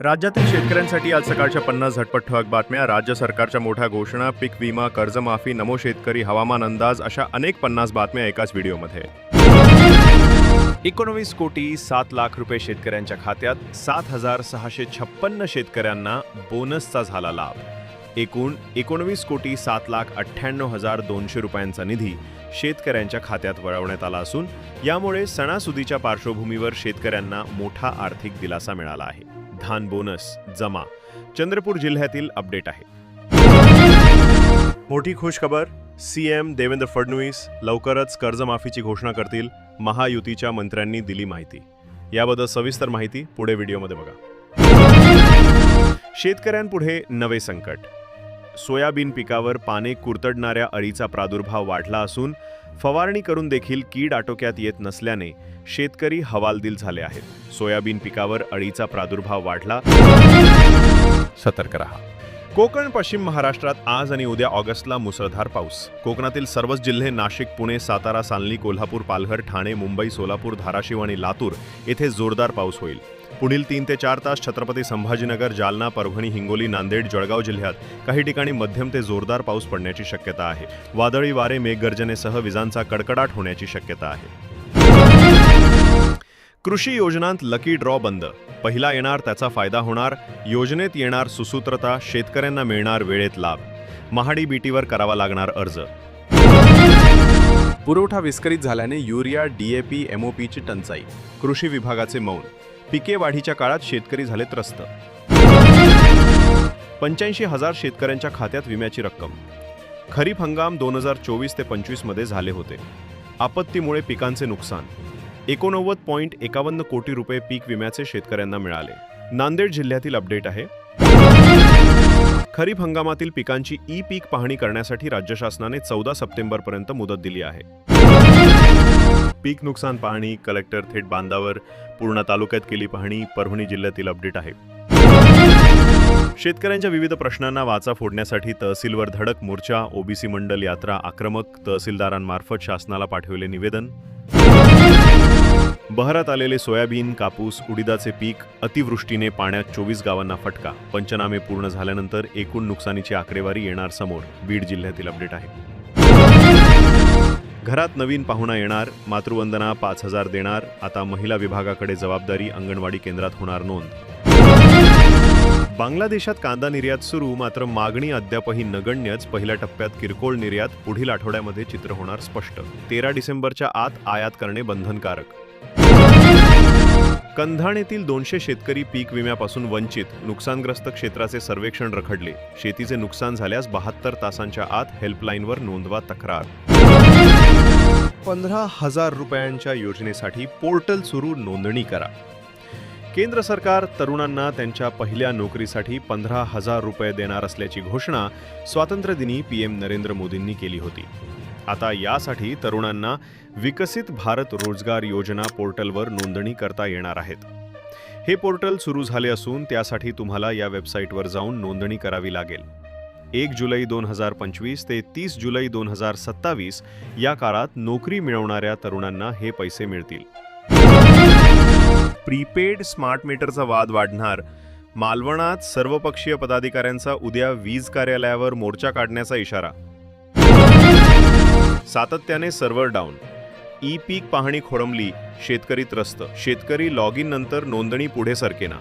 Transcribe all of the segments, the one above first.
राज्यातील शेतकऱ्यांसाठी आज सकाळच्या पन्नास झटपट ठळक बातम्या. राज्य सरकारच्या मोठ्या घोषणा पीक विमा कर्जमाफी नमो शेतकरी हवामान अंदाज अशा अनेक पन्नास बातम्या एकाच व्हिडिओमध्ये. एकोणवीस कोटी सात लाख रुपये शेतकऱ्यांच्या खात्यात सात हजार सहाशे छप्पन्न शेतकऱ्यांना बोनसचा झाला लाभ. एकूण एकोणवीस कोटी सात लाख अठ्ठ्याण्णव हजार दोनशे रुपयांचा निधी शेतकऱ्यांच्या खात्यात वळवण्यात आला असून यामुळे सणासुदीच्या पार्श्वभूमीवर शेतकऱ्यांना मोठा आर्थिक दिलासा मिळाला आहे. धान बोनस जमा. चंद्रपूर जिल्ह्यातील अपडेट आहे. मोठी खुशखबर सीएम देवेंद्र फडणवीस लवकरच कर्जमाफीची घोषणा करतील महायुतीच्या मंत्र्यांनी दिली माहिती. याबद्दल सविस्तर माहिती पुढे व्हिडिओमध्ये बघा. शेतकऱ्यांपुढे नवे संकट. सोयाबीन पिकावर पाने कुरतडणाऱ्या अळीचा प्रादुर्भाव वाढला असून फवारणी करून देखील कीड आटोक्यात येत नसल्याने शेतकरी हवालदिल झाले आहेत. सोयाबीन पिकावर अळीचा प्रादुर्भाव वाढला. सतर्क रहा. कोकण पश्चिम महाराष्ट्रात आज आणि उद्या ऑगस्टला मुसळधार पाऊस. कोकणातील सर्वच जिल्हे नाशिक पुणे सातारा सांगली कोल्हापूर पालघर ठाणे मुंबई सोलापूर धाराशिव आणि लातूर येथे जोरदार पाऊस होईल. पुढील तीन ते चार तास छत्रपती संभाजीनगर जालना परभणी हिंगोली नांदेड जळगाव जिल्ह्यात काही ठिकाणी मध्यम ते जोरदार पाऊस पडण्याची शक्यता आहे. वादळी वारे मेघगर्जनेसह विजांचा कडकडाट होण्याची शक्यता आहे. कृषी योजनांत लकी ड्रॉ बंद. पहिला येणार त्याचा फायदा होणार. योजनेत येणार सुसूत्रता शेतकऱ्यांना मिळणार वेळेत लाभ. महाडी बीटीवर करावा लागणार अर्ज. पुरवठा विस्कळीत झाल्याने युरिया डीएपी एमओपीची टंचाई. कृषी विभागाचे मौन. पिके वाढीच्या काळात शेतकरी झाले त्रस्त. पंच्याऐंशी हजार शेतकऱ्यांच्या खात्यात विम्याची रक्कम. खरीप हंगाम दोन हजार चोवीस ते पंचवीसमध्ये झाले होते. आपत्तीमुळे पिकांचे नुकसान. एकोणनव्वद पॉईंट एकावन्न कोटी रुपये पीक विम्याचे शेतकऱ्यांना मिळाले. नांदेड जिल्ह्यातील अपडेट आहे. खरीप हंगामातील पिकांची ई पीक पाहणी करण्यासाठी राज्य शासनाने चौदा सप्टेंबरपर्यंत मुदत दिली आहे. पीक नुकसान पाहणी कलेक्टर थेट बांधावर पूर्ण तालुक्यात केली पाहणी परभणी जिल्ह्यातील अपडेट आहे. शेतकऱ्यांच्या विविध प्रश्नांना वाचा फोडण्यासाठी तहसीलवर धडक मोर्चा ओबीसी मंडल यात्रा आक्रमक तहसीलदारांमार्फत शासनाला पाठवले निवेदन. बहरात आलेले सोयाबीन कापूस उडीदाचे पीक अतिवृष्टीने पाण्यात चोवीस गावांना फटका. पंचनामे पूर्ण झाल्यानंतर एकूण नुकसानीची आकडेवारी येणार समोर. बीड जिल्ह्यातील अपडेट आहे. घरात नवीन पाहुणा येणार मातृवंदना पाच हजार देणार आता महिला विभागाकडे जबाबदारी अंगणवाडी केंद्रात होणार नोंद. बांगलादेशात कांदा निर्यात सुरू मात्र मागणी अद्यापही नगण्यच पहिल्या टप्प्यात किरकोळ निर्यात पुढील आठवड्यामध्ये चित्र होणार स्पष्ट. तेरा डिसेंबरच्या आत आयात करणे बंधनकारक. कंधाणेतील दोनशे शेतकरी पीक विम्यापासून वंचित नुकसानग्रस्त क्षेत्राचे सर्वेक्षण रखडले. शेतीचे नुकसान झाल्यास बहात्तर तासांच्या आत हेल्पलाईनवर नोंदवा तक्रार. पंधरा हजार रुपयांच्या योजनेसाठी पोर्टल सुरू नोंदणी करा. केंद्र सरकार तरुणांना त्यांच्या पहिल्या नोकरीसाठी पंधरा हजार रुपये देणार असल्याची घोषणा स्वातंत्र्यदिनी पी एम नरेंद्र मोदींनी केली होती. आता यासाठी तरुणांना विकसित भारत रोजगार योजना पोर्टलवर नोंदणी करता येणार आहेत. हे पोर्टल सुरू झाले असून त्यासाठी तुम्हाला या वेबसाईटवर जाऊन नोंदणी करावी लागेल. एक जुलै दोन हजार पंचवीस ते तीस जुलै दोन हजार सत्तावीस या काळात नोकरी मिळवणाऱ्या तरुणांना हे पैसे मिळतील. प्रीपेड स्मार्ट मीटरचा वाद वाढणार. मालवणात सर्वपक्षीय पदाधिकाऱ्यांचा उद्या वीज कार्यालयावर मोर्चा काढण्याचा इशारा. सातत्याने सर्व्हर डाऊन. ई पीक पाहणी खोळंबली शेतकरी त्रस्त शेतकरी लॉग इन नंतर नोंदणी पुढे सरकेना.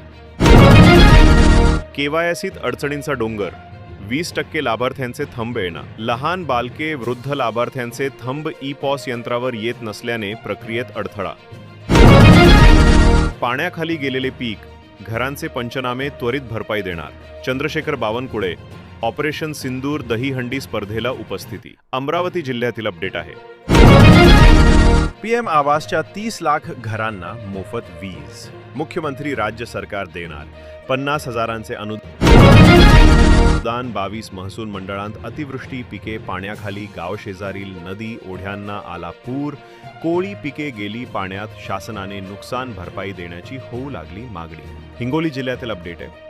केवायसीत अडचणींचा डोंगर. वीस टक्के लाभार्थ्यांचे थंब येणं. लहान बालके वृद्ध लाभार्थ्यांचे थंब ई पॉस यंत्रावर येत नसल्याने प्रक्रियेत अडथळा. पाण्याखाली गेलेले पीक घरांचे पंचनामे त्वरित भरपाई देणार. चंद्रशेखर बावनकुळे ऑपरेशन सिंदूर दहीहंडी स्पर्धेला उपस्थिती. अमरावती जिल्ह्यातील अपडेट आहे. पीएम आवासच्या तीस लाख घरांना मोफत वीज. मुख्यमंत्री राज्य सरकार देणार. पन्नास हजारांचे अनुदान बावीस महसूल मंडळांत अतिवृष्टी पिके पाण्याखाली गावशेजारील नदी ओढ्यांना आला पूर कोळी पिके गेली पाण्यात शासनाने नुकसान भरपाई देण्याची होऊ लागली मागणी. हिंगोली जिल्ह्यातील अपडेट आहे.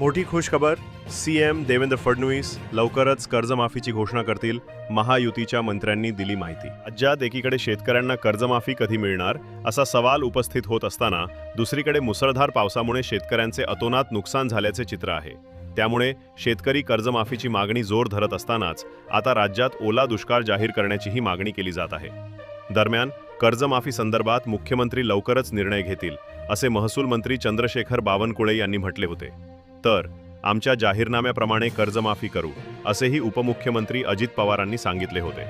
मोठी खुशखबर सीएम देवेंद्र फडणवीस लवकरच कर्जमाफीची घोषणा करतील महायुतीच्या मंत्र्यांनी दिली माहिती. राज्यात एकीकडे शेतकऱ्यांना कर्जमाफी कधी मिळणार असा सवाल उपस्थित होत असताना दुसरीकडे मुसळधार पावसामुळे शेतकऱ्यांचे अतोनात नुकसान झाल्याचे चित्र आहे. त्यामुळे शेतकरी कर्जमाफीची मागणी जोर धरत असतानाच आता राज्यात ओला दुष्काळ जाहीर करण्याचीही मागणी केली जात आहे. दरम्यान कर्जमाफी संदर्भात मुख्यमंत्री लवकरच निर्णय घेतील असे महसूल मंत्री चंद्रशेखर बावनकुळे यांनी म्हटले होते. तर आमच्या जाहीरनाम्याप्रमाणे कर्जमाफी करू असेही उपमुख्यमंत्री अजित पवारांनी सांगितले होते.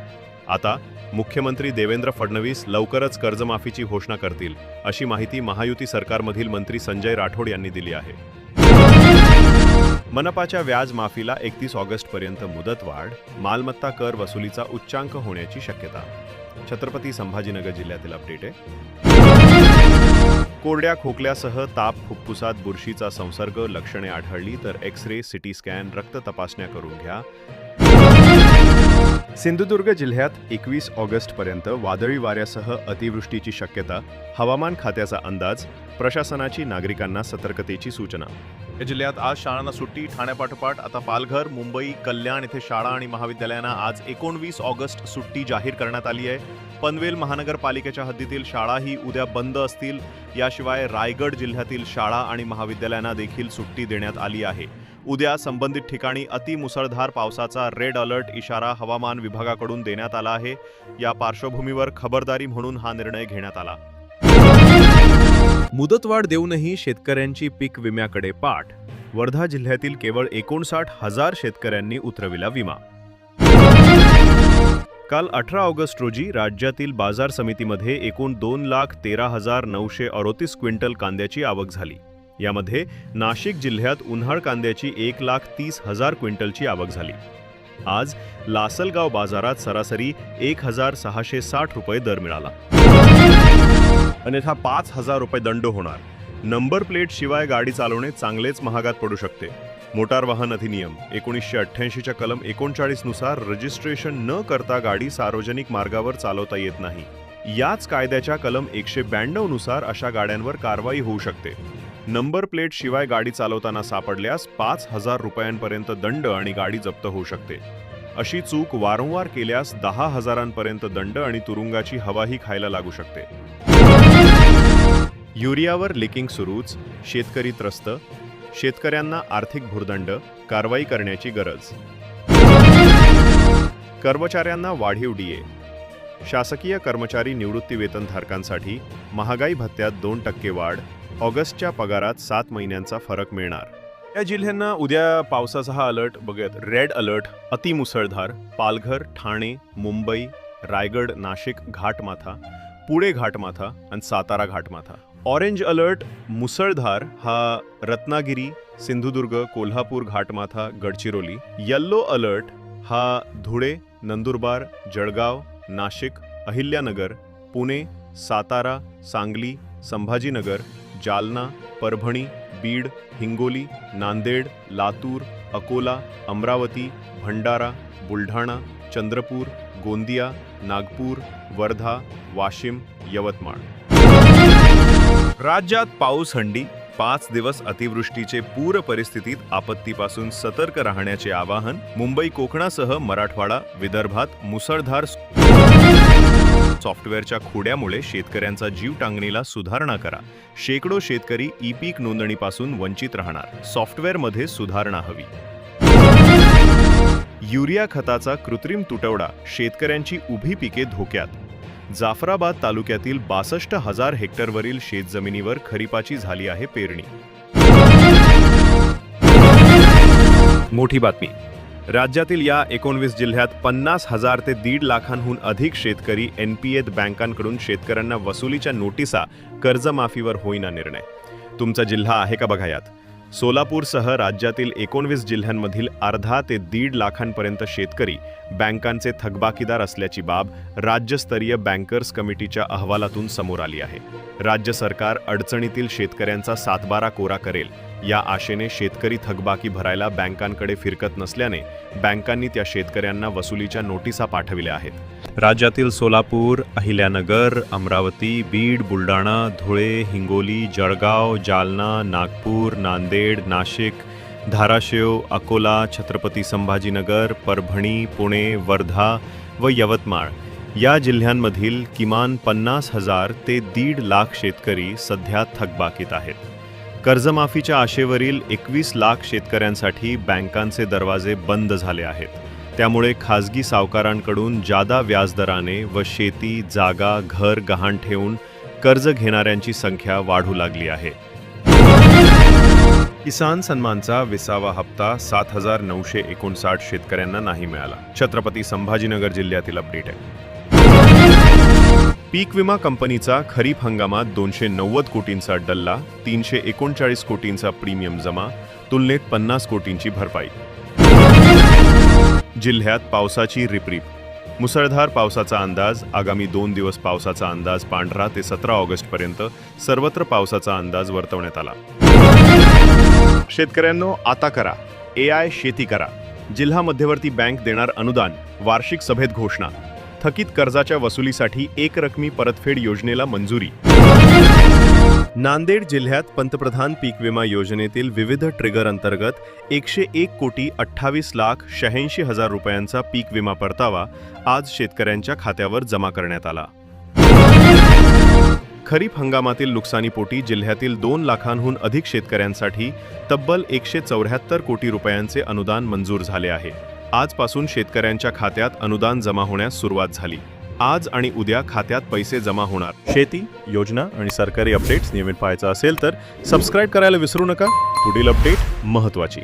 आता मुख्यमंत्री देवेंद्र फडणवीस लवकरच कर्जमाफीची घोषणा करतील अशी माहिती महायुती सरकारमधील मंत्री संजय राठोड यांनी दिली आहे. मनपाच्या व्याज माफीला एकतीस ऑगस्टपर्यंत मुदतवाढ मालमत्ता कर वसुलीचा उच्चांक होण्याची शक्यता. छत्रपती संभाजीनगर जिल्ह्यातील अपडेट. आहे कोरड्या खोकल्यासह ताप फुफ्फुसात बुरशीचा संसर्ग लक्षणे आढळली तर एक्स रे सिटी स्कॅन रक्त तपासण्या करून घ्या. सिंधुदुर्ग जिल्ह्यात एकवीस ऑगस्टपर्यंत वादळी वाऱ्यासह अतिवृष्टीची शक्यता हवामान खात्याचा अंदाज प्रशासनाची नागरिकांना सतर्कतेची सूचना. या जिल्ह्यात आज शाळांना सुट्टी ठाण्यापाठोपाठ आता पालघर मुंबई कल्याण येथे शाळा आणि महाविद्यालयांना आज एकोणवीस ऑगस्ट सुट्टी जाहीर करण्यात आली आहे. पनवेल महानगरपालिकेच्या हद्दीतील शाळाही उद्या बंद असतील. याशिवाय रायगड जिल्ह्यातील शाळा आणि महाविद्यालयांना देखील सुट्टी देण्यात आली आहे. उद्या संबंधित ठिकाणी अतिमुसळधार पावसाचा रेड अलर्ट इशारा हवामान विभागाकडून देण्यात आला आहे. या पार्श्वभूमीवर खबरदारी म्हणून हा निर्णय घेण्यात आला. मुदतवाढ देऊनही शेतकऱ्यांची पीक विम्याकडे पाठ. वर्धा जिल्ह्यातील केवळ एकोणसाठ हजार शेतकऱ्यांनी उतरविला विमा. काल अठरा ऑगस्ट रोजी राज्यातील बाजार समितीमध्ये एकूण दोन लाख तेरा हजार नऊशे अडोतीस क्विंटल कांद्याची आवक झाली. यामध्ये नाशिक जिल्ह्यात उन्हाळ कांद्याची एक लाख तीस हजार क्विंटलची आवक झाली. आज लासलगाव बाजारात सरासरी एक हजार सहाशे साठ रुपये दर मिळाला. अन्यथा पाच हजार रुपये दंड होणार. नंबर प्लेट शिवाय गाडी चालवणे चांगलेच महागात पडू शकते. मोटार वाहन अधिनियम एकोणीसशे अठ्ठ्याऐंशीच्या कलम एकोणचाळीसनुसार रजिस्ट्रेशन न करता गाडी सार्वजनिक मार्गावर चालवता येत नाही. याच कायद्याच्या कलम एकशे ब्याण्णवनुसार अशा गाड्यांवर कारवाई होऊ शकते. नंबर प्लेट शिवाय गाडी चालवताना सापडल्यास पाच हजार रुपयांपर्यंत दंड आणि गाडी जप्त होऊ शकते. अशी चूक वारंवार केल्यास दहा हजारांपर्यंत दंड आणि तुरुंगाची हवाही खायला लागू शकते. युरियावर लिकिंग सुरूच शेतकरी त्रस्त शेतकऱ्यांना आर्थिक भुर्दंड कारवाई करण्याची गरज. कर्मचाऱ्यांना वाढीव डीए शासकीय कर्मचारी निवृत्तीवेतनधारकांसाठी महागाई भत्त्यात दोन टक्के वाढ ऑगस्टच्या पगारात सात महिन्यांचा फरक मिळणार. या जिल्ह्यांना उद्या पावसाचा हा अलर्ट बघत रेड अलर्ट अतिमुसळधार पालघर ठाणे मुंबई रायगड नाशिक घाटमाथा पुणे घाटमाथा आणि सातारा घाटमाथा. ऑरेंज अलर्ट, मुसळधार हा रत्नागिरी, सिंधुदुर्ग, कोल्हापूर घाटमाथा, गडचिरोली. येल्लो अलर्ट हा धुळे, नंदुरबार, जळगाव, नाशिक, अहिल्यानगर, पुणे, सातारा, सांगली, संभाजीनगर, जालना, परभणी, बीड, हिंगोली, नांदेड, लातूर, अकोला, अमरावती, भंडारा, बुलढाणा, चंद्रपूर, गोंदिया, नागपूर, वर्धा, वाशिम, यवतमाळ. राज्यात पाऊस हंडी पाच दिवस अतिवृष्टीचे पूर परिस्थितीत आपत्तीपासून सतर्क राहण्याचे आवाहन मुंबई कोकणासह मराठवाडा विदर्भात मुसळधार सॉफ्टवेअरच्या खोड्यामुळे शेतकऱ्यांचा जीव टांगणीला सुधारणा करा. शेकडो शेतकरी ई पीक नोंदणीपासून वंचित राहणार. सॉफ्टवेअरमध्ये सुधारणा हवी. युरिया खताचा कृत्रिम तुटवडा शेतकऱ्यांची उभी पिके धोक्यात. जाफराबाद तालुक्यातील बासष्ट हजार हेक्टरवरील शेतजमिनीवर खरीपाची झाली आहे पेरणी. मोठी बातमी. राज्यातील या एकोणवीस जिल्ह्यात पन्नास हजार ते दीड लाखांहून अधिक शेतकरी एन पी एत बँकांकडून शेतकऱ्यांना वसुलीच्या नोटिसा कर्जमाफीवर होईना निर्णय. तुमचा जिल्हा आहे का बघा यात? सोलापूरसह राज्यातील एकोणवीस जिल्ह्यांमधील अर्धा ते दीड लाखांपर्यंत शेतकरी बँकांचे थकबाकीदार असल्याची बाब राज्यस्तरीय बँकर्स कमिटीच्या अहवालातून समोर आली आहे. राज्य सरकार अडचणीतील शेतकऱ्यांचा सातबारा कोरा करेल या आशेने शेतकरी थकबाकी भरायला बँकांकडे फिरकत नसल्याने बँकांनी त्या शेतकऱ्यांना वसुलीच्या नोटिसा पाठविल्या आहेत. राज्यातील सोलापूर अहिल्यानगर अमरावती बीड बुलढाणा धुळे हिंगोली जळगाव जालना नागपूर नांदेड नाशिक धाराशिव अकोला छत्रपती संभाजीनगर परभणी पुणे वर्धा व यवतमाळ या जिल्ह्यांमधील किमान पन्नास हजार ते दीड लाख शेतकरी सध्या थकबाकीत आहेत. कर्जमाफीच्या आशेवरील एकवीस लाख शेतकऱ्यांसाठी बँकांचे दरवाजे बंद झाले आहेत. त्यामुळे खाजगी सावकारांकडून जादा व्याजदराने व शेती जागा घर गहाण ठेवून कर्ज घेणाऱ्यांची संख्या वाढू लागली आहे. किसान सन्मानचा विसावा हप्ता सात हजार नऊशे एकोणसाठ शेतकऱ्यांना नाही मिळाला. छत्रपती संभाजीनगर जिल्ह्यातील अपडेट आहे. पीक विमा कंपनीचा खरीप हंगामात दोनशे नव्वद कोटींचा डल्ला तीनशे एकोणचाळीस कोटींचा प्रीमियम जमा तुलनेत पन्नास कोटींची भरपाई. जिल्ह्यात पावसाची रिपरिप. मुसळधार पावसाचा अंदाज आगामी दोन दिवस पावसाचा अंदाज पांढरा ते सतरा ऑगस्टपर्यंत सर्वत्र पावसाचा अंदाज वर्तवण्यात आला. शेतकऱ्यांनो आता करा. ए आय शेती करा. जिल्हा मध्यवर्ती बँक देणार अनुदान वार्षिक सभेत घोषणा. थकीत कर्जाच्या वसुलीसाठी एकरकमी परतफेड योजनेला मंजुरी. नांदेड जिल्ह्यात पंतप्रधान पीक विमा योजनेतील विविध ट्रिगर अंतर्गत एकशे एक कोटी अठ्ठावीस लाख शहाऐंशी हजार रुपयांचा पीक विमा परतावा आज शेतकऱ्यांच्या खात्यावर जमा करण्यात आला. खरीप हंगामातील नुकसानीपोटी जिल्ह्यातील दोन लाखांहून अधिक शेतकऱ्यांसाठी तब्बल एकशे चौऱ्याहत्तर कोटी रुपयांचे अनुदान मंजूर झाले आहे. आजपासून शेतकऱ्यांच्या खात्यात अनुदान जमा होण्यास सुरुवात झाली. आज आणि उद्या खात्यात पैसे जमा होणार. शेती योजना आणि सरकारी अपडेट्स नियमित पाहायचा असेल तर सबस्क्राईब करायला विसरू नका. पुढील अपडेट महत्त्वाची